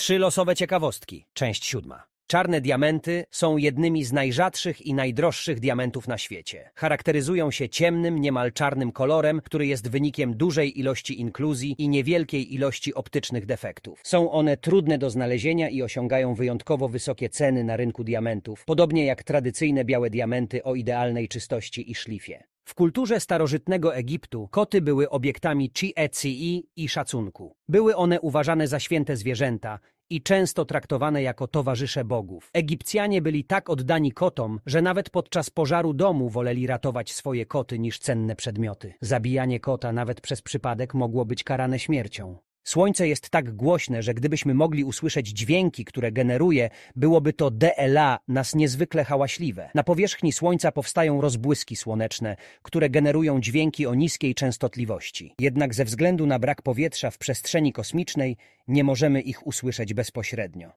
Trzy losowe ciekawostki. Część siódma. Czarne diamenty są jednymi z najrzadszych i najdroższych diamentów na świecie. Charakteryzują się ciemnym, niemal czarnym kolorem, który jest wynikiem dużej ilości inkluzji i niewielkiej ilości optycznych defektów. Są one trudne do znalezienia i osiągają wyjątkowo wysokie ceny na rynku diamentów, podobnie jak tradycyjne białe diamenty o idealnej czystości i szlifie. W kulturze starożytnego Egiptu koty były obiektami chi-e-ci i szacunku. Były one uważane za święte zwierzęta i często traktowane jako towarzysze bogów. Egipcjanie byli tak oddani kotom, że nawet podczas pożaru domu woleli ratować swoje koty niż cenne przedmioty. Zabijanie kota nawet przez przypadek mogło być karane śmiercią. Słońce jest tak głośne, że gdybyśmy mogli usłyszeć dźwięki, które generuje, byłoby to DLA nas niezwykle hałaśliwe. Na powierzchni Słońca powstają rozbłyski słoneczne, które generują dźwięki o niskiej częstotliwości. Jednak ze względu na brak powietrza w przestrzeni kosmicznej nie możemy ich usłyszeć bezpośrednio.